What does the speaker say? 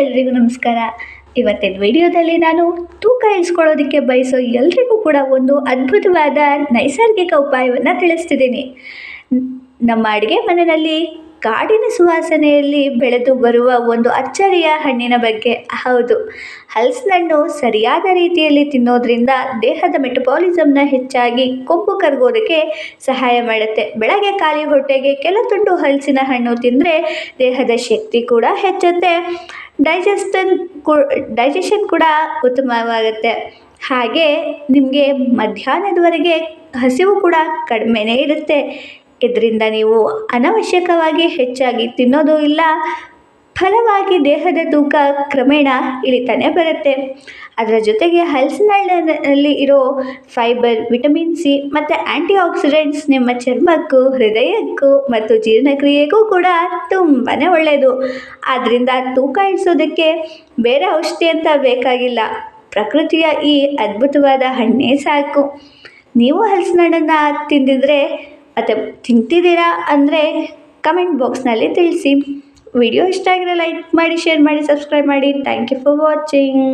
ಎಲ್ರಿಗೂ ನಮಸ್ಕಾರ. ಇವತ್ತಿನ ವಿಡಿಯೋದಲ್ಲಿ ನಾನು ತೂಕ ಇಳಿಸ್ಕೊಳ್ಳೋದಕ್ಕೆ ಬಯಸೋ ಎಲ್ರಿಗೂ ಕೂಡ ಒಂದು ಅದ್ಭುತವಾದ ನೈಸರ್ಗಿಕ ಉಪಾಯವನ್ನು ತಿಳಿಸ್ತಿದ್ದೀನಿ. ನಮ್ಮ ಅಡುಗೆ ಮನೆಯಲ್ಲಿ ಕಾಡಿನ ಸುವಾಸನೆಯಲ್ಲಿ ಬೆಳೆದು ಬರುವ ಒಂದು ಅಚ್ಚರಿಯ ಹಣ್ಣಿನ ಬಗ್ಗೆ. ಹೌದು ಹಲಸಿನಣ್ಣು ಸರಿಯಾದ ರೀತಿಯಲ್ಲಿ ತಿನ್ನೋದ್ರಿಂದ ದೇಹದ ಮೆಟಬಾಲಿಸಮ್ನ ಹೆಚ್ಚಾಗಿ ಕೊಬ್ಬು ಕರಗೋದಕ್ಕೆ ಸಹಾಯ ಮಾಡುತ್ತೆ. ಬೆಳಗ್ಗೆ ಖಾಲಿ ಹೊಟ್ಟೆಗೆ ಕೆಲ ತುಂಡು ಹಲಸಿನ ಹಣ್ಣು ತಿಂದರೆ ದೇಹದ ಶಕ್ತಿ ಕೂಡ ಹೆಚ್ಚುತ್ತೆ. ಡೈಜೆಸ್ಟನ್ ಕು, ಡೈಜೆಷನ್ ಕೂಡ ಉತ್ತಮವಾಗುತ್ತೆ. ಹಾಗೆ ನಿಮಗೆ ಮಧ್ಯಾಹ್ನದವರೆಗೆ ಹಸಿವು ಕೂಡ ಕಡಿಮೆನೇ ಇರುತ್ತೆ. ಇದರಿಂದ ನೀವು ಅನವಶ್ಯಕವಾಗಿ ಹೆಚ್ಚಾಗಿ ತಿನ್ನೋದು ಇಲ್ಲ, ಫಲವಾಗಿ ದೇಹದ ತೂಕ ಕ್ರಮೇಣ ಇಳಿತಾನೆ ಬರುತ್ತೆ. ಅದರ ಜೊತೆಗೆ ಹಲಸಿನ ಹಣ್ಣಿನಲ್ಲಿ ಇರೋ ಫೈಬರ್, ವಿಟಮಿನ್ ಸಿ ಮತ್ತು ಆ್ಯಂಟಿ ಆಕ್ಸಿಡೆಂಟ್ಸ್ ನಿಮ್ಮ ಚರ್ಮಕ್ಕೂ, ಹೃದಯಕ್ಕೂ ಮತ್ತು ಜೀರ್ಣಕ್ರಿಯೆಗೂ ಕೂಡ ತುಂಬಾ ಒಳ್ಳೆಯದು ಆದ್ದರಿಂದ ತೂಕ ಇಳಿಸೋದಕ್ಕೆ ಬೇರೆ ಔಷಧಿ ಅಂತ ಬೇಕಾಗಿಲ್ಲ. ಪ್ರಕೃತಿಯ ಈ ಅದ್ಭುತವಾದ ಹಣ್ಣೇ ಸಾಕು. ನೀವು ಹಲಸಿನ ಹಣ್ಣನ್ನು ತಿಂದಿದ್ರೆ ಮತ್ತು ತಿಂತಿದ್ದೀರಾ ಅಂದರೆ ಕಮೆಂಟ್ ಬಾಕ್ಸ್ನಲ್ಲಿ ತಿಳಿಸಿ. ವಿಡಿಯೋ ಇಷ್ಟ ಆಗಿದ್ರೆ ಲೈಕ್ ಮಾಡಿ ಶೇರ್ ಮಾಡಿ ಸಬ್ಸ್ಕ್ರೈಬ್ ಮಾಡಿ. Thank you for watching